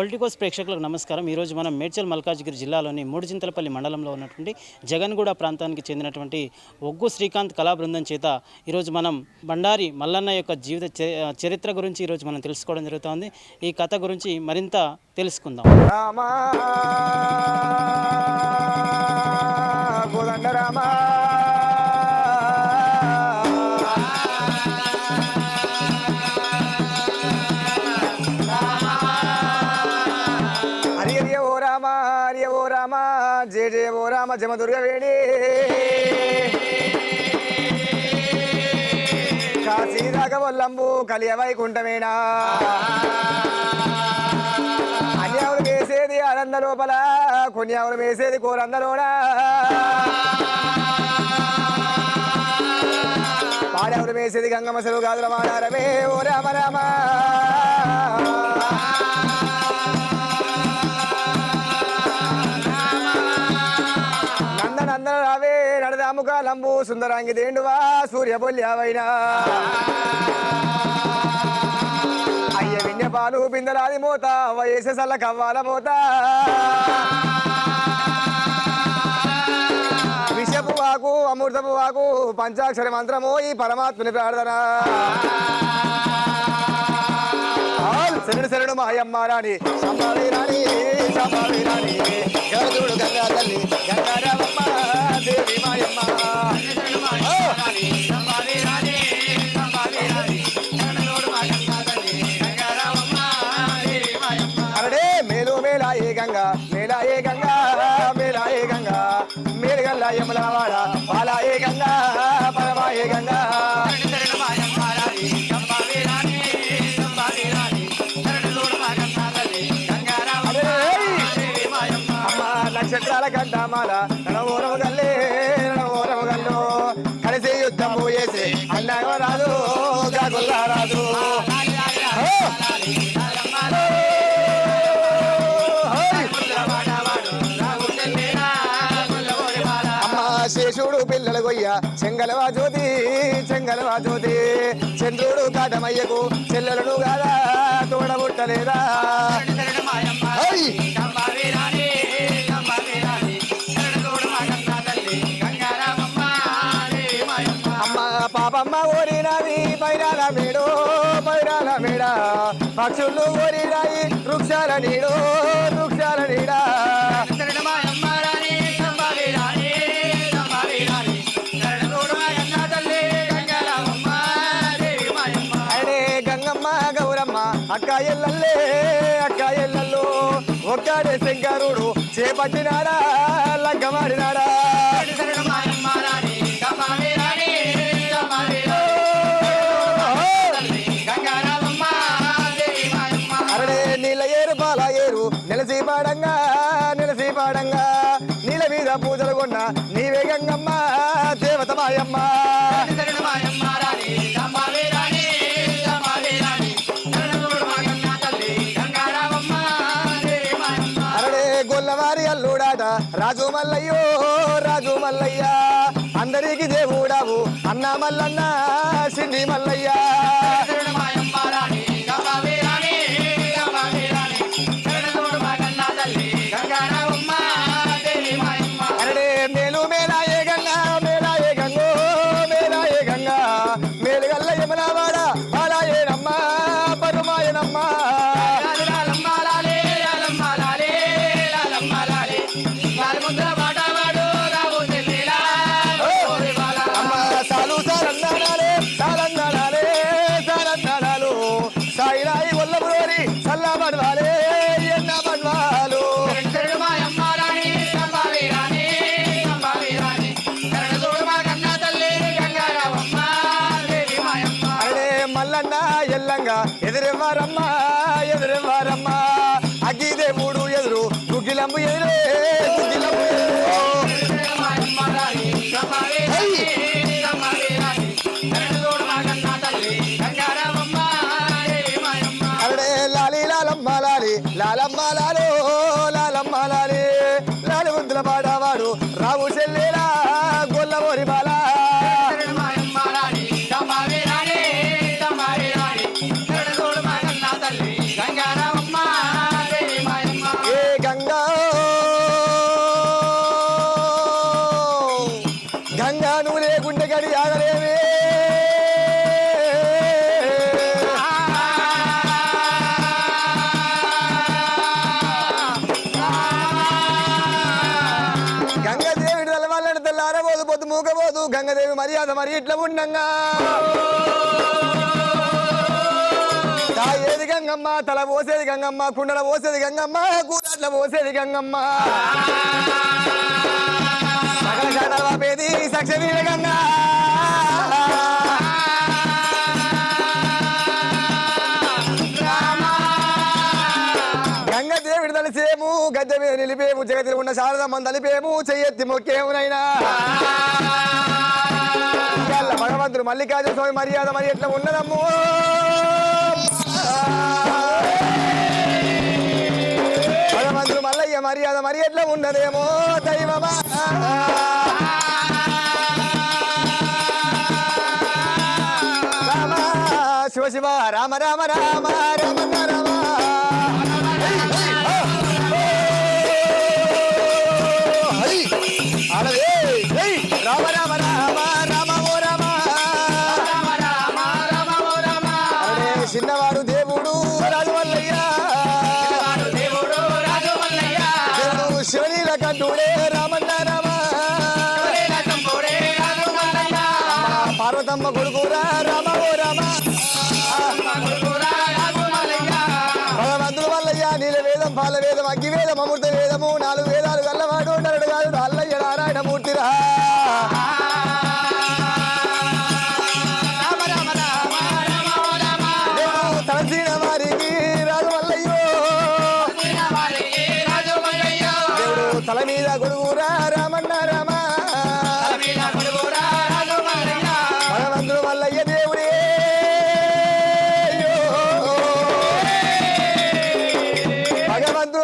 Politicos ప్రేక్షకులకు నమస్కారం. ఈరోజు మనం మేడ్చల్ మల్కాజ్గిరి జిల్లాలోని మూడుచింతలపల్లి మండలంలో ఉన్నటువంటి జగన్గూడ ప్రాంతానికి చెందినటువంటి ఒగ్గు శ్రీకాంత్ కళా బృందం చేత ఈరోజు మనం బండారి మల్లన్న యొక్క జీవిత చ- చరిత్ర గురించి ఈరోజు మనం తెలుసుకోవడం జరుగుతోంది. ఈ కథ గురించి మరింత తెలుసుకుందాం. రామా. రామ హరి ఓ రామ జయ జయ ఓ రామ జమ దుర్గ వేణి. కాశీ రాఘవల్లంబు కలియ వైకుంఠమేనా? అన్యావులు వేసేది ఆనంద లోపల కొన్యావులు వేసేది కోరందలోనా పాడవులు వేసేది గంగమ్మ సెలవు గాదుల మాడారమే ఓ రామ రామ. నంద రావే నడదాముక లంబు సుందరాంగి దేండువా? సూర్య బొల్యావైనా అయ్య విన్య పాలు బిందలాది మోత వయసే సల్ల కవ్వాల మోత. విషపు వాకు అమృతపు వాకు పంచాక్షర మంత్రము ఈ పరమాత్మని ప్రార్థన. ఆల్ శరణు శరణు మాయమ్మ రాణి సంబావి రాణి సంబావి రాణి. గరుడు గంగా తల్లి గంగారామమ్మ దేవి మాయమ్మ. అరడే మేలు మేలా ఏ గంగా మేలా ఏ గంగా మేలా ఏ గంగా. మేలుగల్ల యములవాడ పాలా ఏ గంగా పరమా ఏ గంగా. నక్షత్రాల చెంగలవా జ్యోతి చెంగలవా జ్యోతి. చంద్రుడు కాటమయ్యకు చెల్లెలను కాదా తోడబుట్టలేదా? పాపమ్మ ఓరినది పైరాల మేడో పైరాల మేడ. పక్షులు ఓరినాయి వృక్షాల నీడో అక్క ఎల్లల్లే అక్క ఎల్లల్లో ఒక్కడే శంకరుడు చేపట్టినాడా లగ్గమాడి అన్న మల్లన్న 안부요. మర్యాద మరి ఇట్లా ఉండంగా. ఏది గంగమ్మ తల పోసేది గంగమ్మ కుండల పోసేది గంగమ్మ కూరట్ల పోసేది గంగమ్మ. సకల శాతాలు ఆపేది సక్షవీర గంగా. గంగ దేవుడి తలిసేము గద్దె మీద నిలిపేము జగతిలో ఉన్న శారదమ్మ తలిపేము చెయ్యెత్తి మొక్కేమునైనా. ఇవాళ మల్లికార్జున స్వామి మర్యాద మరి ఎట్లా ఉన్నదమ్ము? భగవంతుడు మల్లయ్య మర్యాద మరి ఎట్లా ఉన్నదేమో దైవమా? శివ శివ రామ రామ రామ రామ రామ ఆడవే!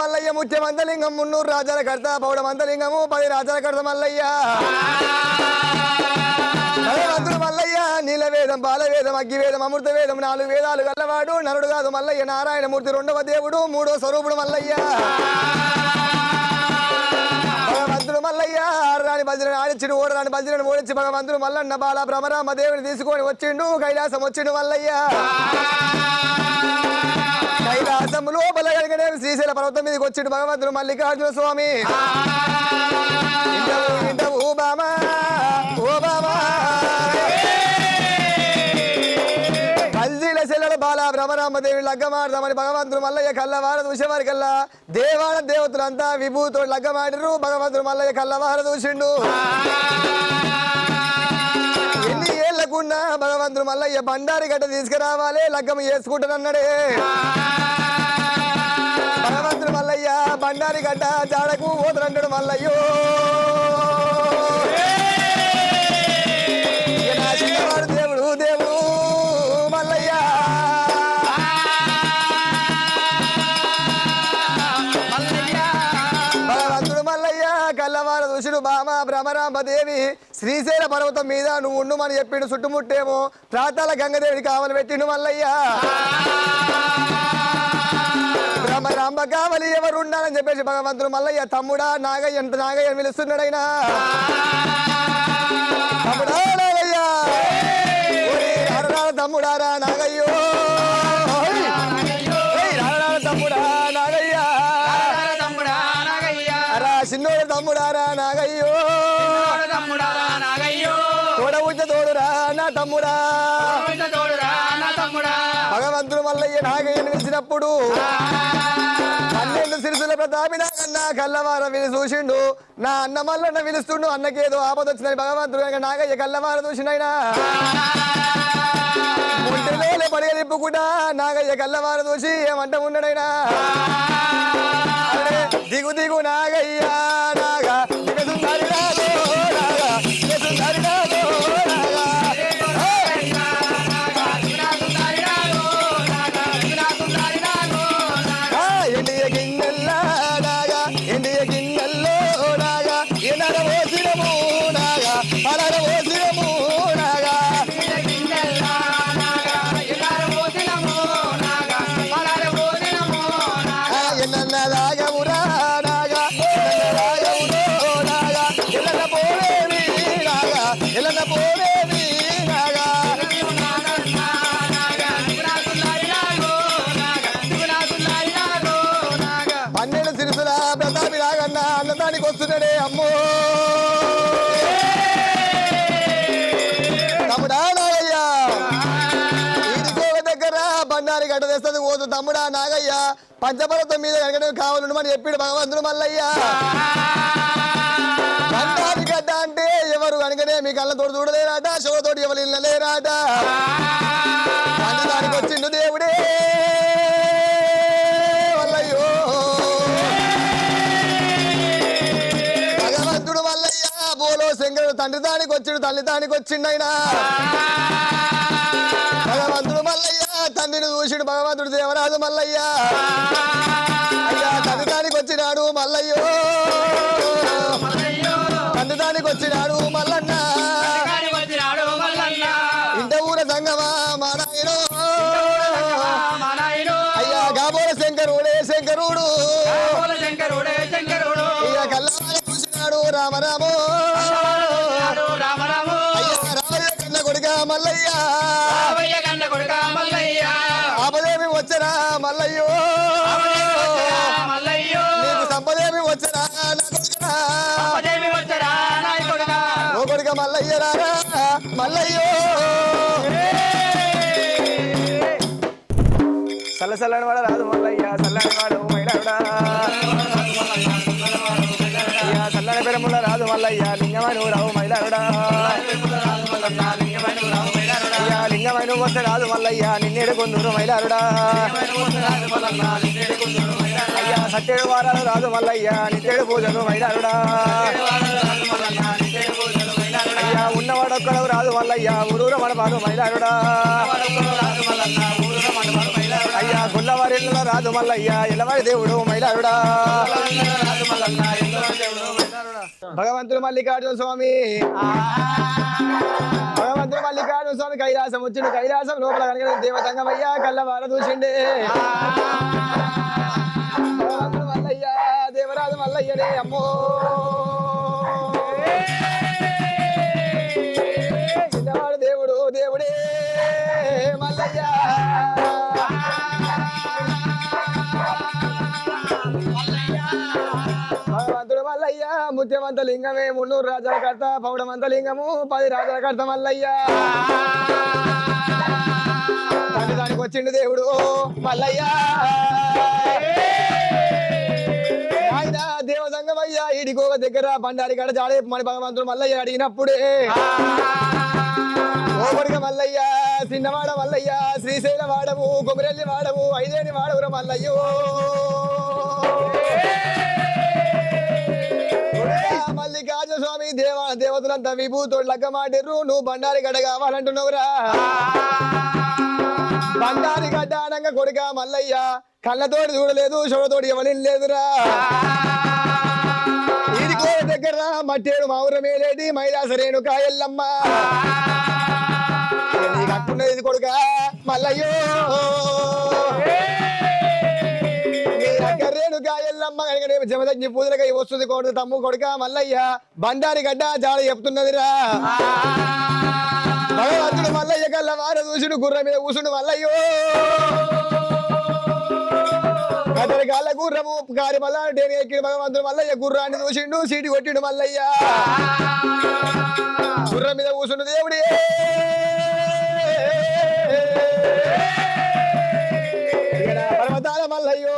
మల్లయ్య ముత్యమంతలింగం మున్నూరు రాజాల కర్త పౌడమంతలింగము పది రాజాల కర్త మల్లయ్య. భగవంతుడు మల్లయ్య నీలవేదం బాలవేదం అగ్గివేదం వేదం అమృత వేదం నాలుగు వేదాలు గల్లవాడు నరుడు కాదు మల్లయ్య నారాయణమూర్తి రెండవ దేవుడు మూడో స్వరూపుడు మల్లయ్య. భగవంతుడు మల్లయ్య ఆడరాని బల్జిని ఆడిచ్చిండు ఓడరాని బల్జిని ఓడించి భగవంతుడు మల్లన్న బాల భ్రమరామ దేవుని తీసుకొని వచ్చిండు కైలాసం వచ్చిండు మల్లయ్య. కైలాసం లోపల శ్రీశైల పర్వతం మీదకి వచ్చిండు భగవంతుడు మల్లికార్జున స్వామి. ఇంటవు బామా ఓ బామా బాల భ్రమరామదేవి లగ్గమాడదామని భగవంతుడు మల్లయ్య కల్లవార చూసేవారి కల్లా దేవాల దేవతలంతా విభూతో లగ్గమాడిరు భగవంతుడు మల్లయ్య కల్లవార చూసిండు. ఎన్ని ఏళ్ళకున్నా భగవంతుడు మల్లయ్య బండారి గడ్డ తీసుకురావాలి లగ్గం చేసుకుంటానన్నాడే భగవంతుడు మల్లయ్య బండారి గడ్డ జాడకు పోతానంటాడు మల్లయ్యో. చిన్నవాడు దేవుడు దేవుడు మల్లయ్య. భగవంతుడు మల్లయ్య కల్లవార దుషుడు బామ భ్రమరాంబదేవి శ్రీశైల పర్వతం మీద నువ్వు ఉండుమని చెప్పిండు చుట్టుముట్టేమో ప్రాతాల గంగదేవిని కావలి పెట్టిండు మల్లయ్య. భ్రమరాంబ కావలి ఎవరు ఉండాలని చెప్పేసి భగవంతుడు మల్లయ్య తమ్ముడా నాగయ్య నాగయ్య పిలుస్తున్నాడైనా? తమ్ముడా నాగయ్య! తమ్ముడారా నాగయ్యో! తమ్ముడా నాగయ్య! చిన్నోడు తమ్ముడారా నాగయ్యో! తోడబుజ్జ తోడురా నా తమ్ముడా! భగవంతుడు మల్లయ్య నాగయ్యని పిలిచినప్పుడు పన్నెండు సిరిసుల కల్లవార విని చూసిండు. నా అన్న మల్లన్న పిలుస్తుండు. అన్నకేదో ఆపదొచ్చిందని భగవంతుడు నాగయ్య కల్లవార చూసిండైనా. ఒంటిలోనే పడగలిప్పుకుండా నాగయ్య కల్లవార చూసి ఏమంట ఉన్నాడైనా. దిగు దిగు నాగయ్య నాగయ్య మీద ఎనగడం కావాలను అని చెప్పాడు భగవంతుడు మల్లయ్య. బండారి గడ్డ అంటే ఎవరు అనగానే మీ కళ్ళతోడు చూడలేరాట శివతోటి ఎవరు ఇళ్ళలేరాట దానికి వచ్చిండు దేవుడే. వల్లయ్యో భగవంతుడు వల్లయ్య బోలో శంకరుడు తండ్రి దానికి వచ్చిండు తల్లి దానికి వచ్చిండైనా తండ్రిని చూసిడు భగవంతుడు దేవరాజు మల్లయ్య. అయ్యా తండ్రి వచ్చినాడు మల్లయ్యో. తండ్రి వచ్చినాడు మల్లన్న. ఇంత ఊర సంగమా మా అయ్యా గాబోల శంకరుడే శంకరుడు. అయ్యా కల్లాల చూసినాడు రామరామో రామరాము. అయ్యా రామయ్య కన్న కొడుక మల్లయ్య. వచ్చరా మల్లయ్యో? నీకు సంపదేమి వచ్చరా నా కొడుకా? ఓ కొడుక మల్లయ్య మల్లయ్యో? చల్ల చల్లని వాడ రాదు మల్లయ్య సల్లని వాడు మైలాడా సల్లని పెరముల రాదు మల్లయ్య లింగమను రావు మైలాడా అయ్యా లింగమైన రాదు మల్లయ్య నిన్నేడు కొందరు మైలారుడా. అయ్యా సత్యేడు వారాలు రాదు మల్లయ్య నిత్యేడు పూజలు మైలారుడా. అయ్యా ఉన్నవాడొక్కడవు రాదు మల్లయ్య ఊరూర మడపాదు మైలారుడా. అయ్యా గుల్లవారిలో రాదు మల్లయ్య ఎల్లవారి దేవుడు మైలారుడా. భగవంతుడు మల్లికార్జున స్వామి. భగవంతుడు మల్లికార్జున స్వామి కైలాసం వచ్చిండు. కైలాసం లోపల కనుక దేవతంగమయ్యా కళ్ళవార చూసిండే భగవంతుడు ముత్యమంత లింగమే మున్నూరు రాజాల కర్త పౌడమంత లింగము పది రాజాల కర్త మల్లయ్య. దానికి వచ్చిండు దేవుడు మల్లయ్య. ఆయన దేవసంగమయ్య ఇడిగోవ దగ్గర బండారి గడ జాడే మన భగవంతుడు మల్లయ్య అడిగినప్పుడే. ఓపడిగ మల్లయ్య చిన్నవాడ మల్లయ్య శ్రీశైల వాడవు కొమిరెల్లి వాడము ఐదేని వాడవుర మల్లయ్యో. స్వామి దేవ దేవతలంతా విభూతోడు లగ్గ మాటిర్రు నువ్వు బండారి గడ్డ కావాలంటున్నావురా. బండారి గడ్డ అనగా కొడుక మల్లయ్య. కళ్ళతోటి చూడలేదు చెవుతోటి ఎవరి లేదురా ఇదిగో దగ్గర మట్టేడు మౌరమేలేటి మైలాస రేణుక ఎల్లమ్మ. నీకు ఇది కొడుక మల్లయ్యో. మీద రేపు వస్తుంది కొడుకు తమ్ము కొడుక మల్లయ్య బండారి గడ్డ జాడ చెప్తున్నదిరా భగవంతుడు మల్లయ్య కల్లా వార చూసుడు గుర్ర మీద కూసుడు మల్లయ్యో అతని కాళ్ళ గుర్రము కారి మల్ల డేని ఎక్కిడు భగవంతుడు మల్లయ్య గుర్రాన్ని చూసిండు సీటి కొట్టిండు మల్లయ్య గుర్రం మీద కూసుండు దేవుడే పర్వతాల మల్లయ్యో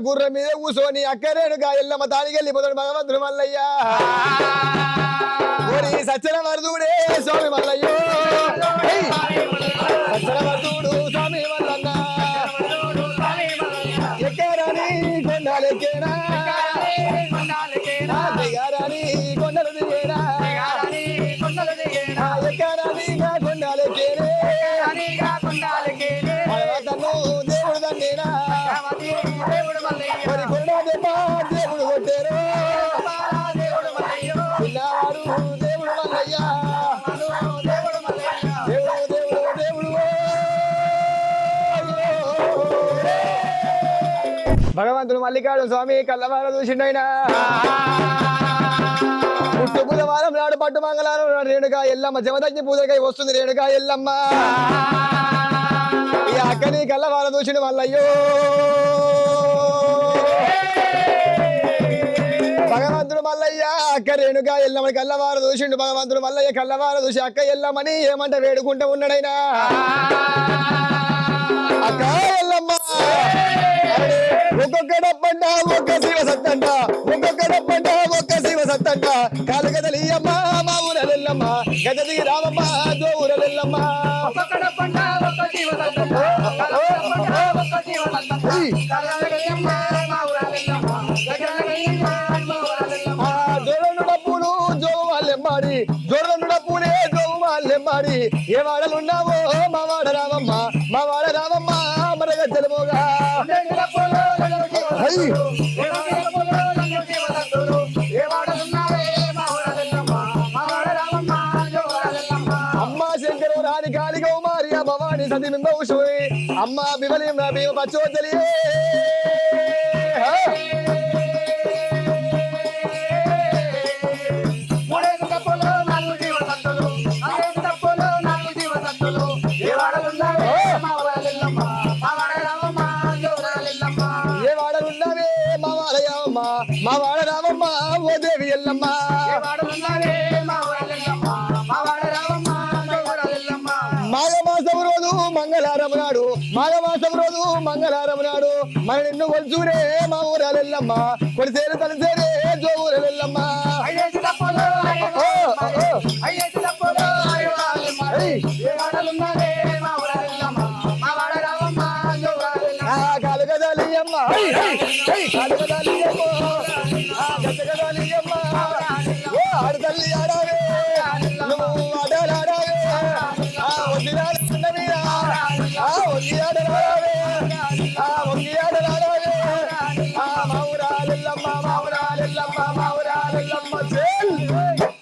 గుర్రం మీద కూసోని అక్కరేడుగా ఎల్లమ్మ తానికి వెళ్ళిపోతాడు భగవంతుడు మల్లయ్య. సచ్చన వరదుడే స్వామి మల్లయ్యో. భగవంతుడు మల్లికాడు స్వామి కళ్ళవార చూసిండైనా. పుట్టు బుధవారం నాడు పట్టు మంగళవారం రేణుగా ఎల్లమ్మ జమదగ్ని పూజకై వస్తుంది రేణుగా ఎల్లమ్మ. ఈ అక్కని కళ్ళవార దూషిడు మల్లయ్యో. భగవంతుడు మల్లయ్య అక్క రేణుగా ఎల్లమని కళ్ళవార చూసిండు. భగవంతుడు మల్లయ్య కళ్ళవార చూసి అక్క ఎల్లమని ఏమంట వేడుకుంటూ ఉన్నాడైనా. అక్క ఎల్లమ్మ. ఒక్కొక్క డబ్బంట ఒక్క శివ సత్తంట ఒక్కొక్క డబ్బంట ఒక్క శివ సత్తంట కాలు గదలియమ్మ మా ఊరలెల్లమ్మ గజది రామమ్మ జో ఊరలెల్లమ్మ ఒక్కొక్కడ పంట ఒక్క జీవ సంతం. ఒక్కొక్కడ ఒక్క జీవ సంతం. కలగలగయ్యమ్మ, మా ఊరాలెల్లమ్మ. గజలగయ్యమ్మ, మా ఊరాలెల్లమ్మ. ఆ జోరను డప్పులు జోవు వాళ్ళెమ్మాడి జోరను డప్పులే ఏ వాడలున్నావో అమ్మా శంకరు రాణి కాళి కౌమారి భవాని సతి బింబౌషుని అమ్మ భీమ మాఘమాసం రోజు మంగళారం నాడు మాఘమాసం రోజు మంగళారం నాడు మన నిన్ను కొలుచూరే మా ఊరాలెల్లమ్మ కొలిసేరు తలిసేరే జో ఊరలెల్లమ్మ అయ్యేసి డబ్బులు, అయ్యేసి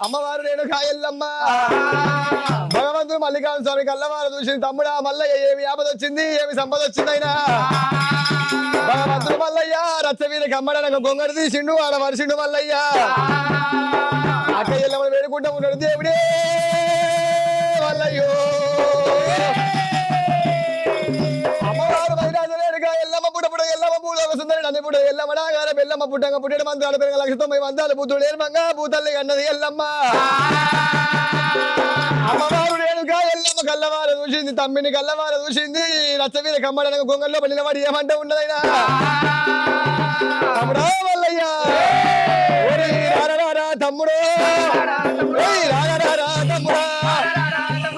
అమ్మవారు నేను కాయల్లమ్మ. భగవంతుడు మల్లికార్జున స్వామి కల్లవారు చూసి తమ్ముడా మల్లయ్య ఏమి ఆపద వచ్చింది ఏమి సంపద వచ్చిందైనా భగవంతుడు మల్లయ్య రచ్చ మీద కమ్మడానికి గొంగడు తీసిండు ఆడ వరిసిండు మల్లయ్య. అక్క ఎల్లమని వేడుకుంటా ఉన్నాడు దేవుడే మల్లయ్యో అమ్మవారు వైరాజలేడుగా ఎల్లమ్మ పుట్ట పుట్ట ఎల్లమ్మ పూలోక సుందరి నన్ను పుట్ట ఎల్లమ్మ నాగార బెల్లమ్మ పుట్టంగా పుట్టేడు మంత్రాలు పెరగ లక్ష తొంభై మంత్రాలు పుత్రుడు ఏర్మంగా భూతల్లి అన్నది ఎల్లమ్మ అమ్మవారు రేణుగా ఎల్లమ్మ కల్లవారు చూసింది తమ్మిని కల్లవారు చూసింది రచ్చ మీద కమ్మడనగా గొంగల్లో నిలబడి ఏమంటే ఉన్నదైనా తమ్ముడా వల్లయ్య ఓరి రారా తమ్ముడు!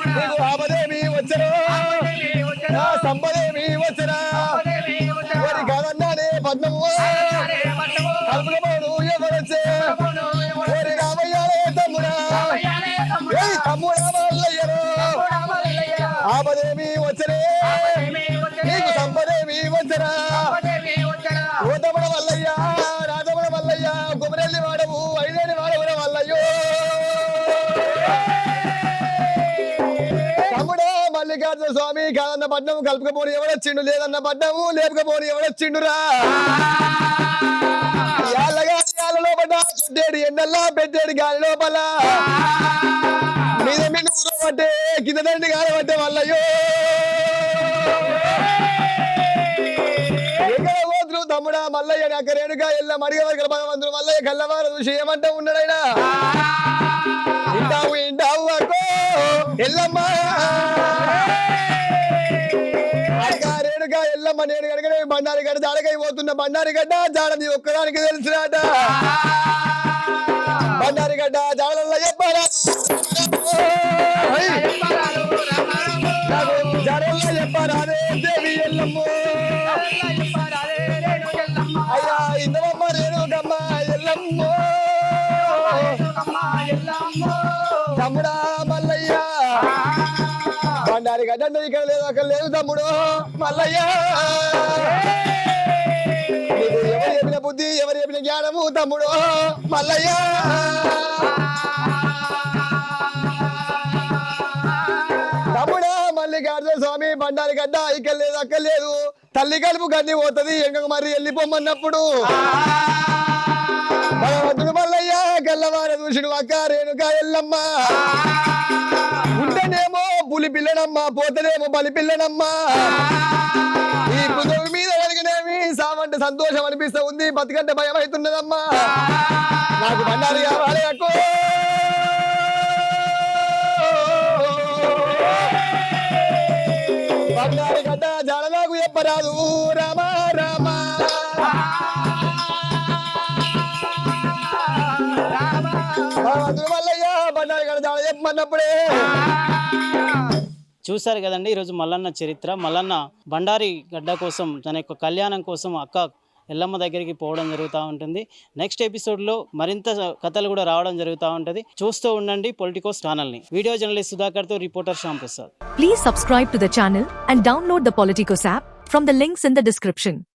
నీకు ఆపదేమి వచ్చరు సంపదేమి వచ్చరా ఓరి కాదన్నానే పద్మము. మల్లికార్జున స్వామి కాదన్న పట్నం కలుపుకపోని ఎవడొచ్చిండు లేదన్న పట్నము లేపకపోని ఎవడొచ్చిండురా చుట్టేడు ఎండల్లా పెట్టేడు గాలి లోపల. మీద మీద ఊరబట్టే కింద దండి గాలి పట్టే వాళ్ళయ్యో. మల్లయ్య నాకు రేణుగా ఎల్ల మడిగ భగవంతుడు మల్లయ్య గల్లవారు చూసి ఏమంటా ఉన్నాడైనా ఇంటావు ఇంటావు అక్కో ఎల్లమ్మా. రేణుగా ఎల్లమ్మ నేను కనుక బండారి గడ్డ జాడకై పోతున్న బండారి గడ్డ జాడది ఒక్కదానికి తెలిసినట. బండారి గడ్డ జాడల్లో చెప్పారా నాకు జాడల్లో చెప్పారా దేవి ఎల్లమ్మ. బండారి గడ్డ ఇక్కడ లేదు అక్కడ లేదు తమ్ముడు. మల్లయ్య! ఎవరు చెప్పిన బుద్ధి ఎవరు చెప్పిన జ్ఞానము తమ్ముడు. మల్లయ్య! తమ్ముడా మల్లికార్జున స్వామి బండారి గడ్డ ఇక్కడ లేదు అక్కడ లేదు. తల్లి కలుపు గడ్డి పోతుంది ఎంగ మరి వెళ్ళిపోమన్నప్పుడు. భగవంతుడు మల్లయ్య గల్లవార దూషుడు అక్క రేణుక ఎల్లమ్మ. ఉంటేనేమో పులి పిల్లనమ్మా పోతలేమో బలి పిల్లనమ్మా. ఈ పుదవి మీద వెలిగినేమి సామంటే సంతోషం అనిపిస్తూ ఉంది బతికంటే భయం అవుతున్నదమ్మా. నాకు బండారు కావాలి అక్కో. బండారు గడ్డ జాడ నాకు చెప్పరాదు రామా రామా. భగవంతుడు మల్లయ్య బండారు గడ్డ జాడ చెప్పమన్నప్పుడే చూశారు కదండి ఈరోజు మల్లన్న చరిత్ర. మల్లన్న బండారి గడ్డ కోసం తన యొక్క కళ్యాణం కోసం అక్క ఎల్లమ్మ దగ్గరికి పోవడం జరుగుతూ ఉంటుంది. నెక్స్ట్ ఎపిసోడ్లో మరింత కథలు కూడా రావడం జరుగుతూ ఉంటుంది. చూస్తూ ఉండండి పొలిటికోస్ ఛానల్ని. Video journalist సుధాకర్తో reporter Shyam Prasad. Please subscribe to the channel and download the Politicos app from the links in the description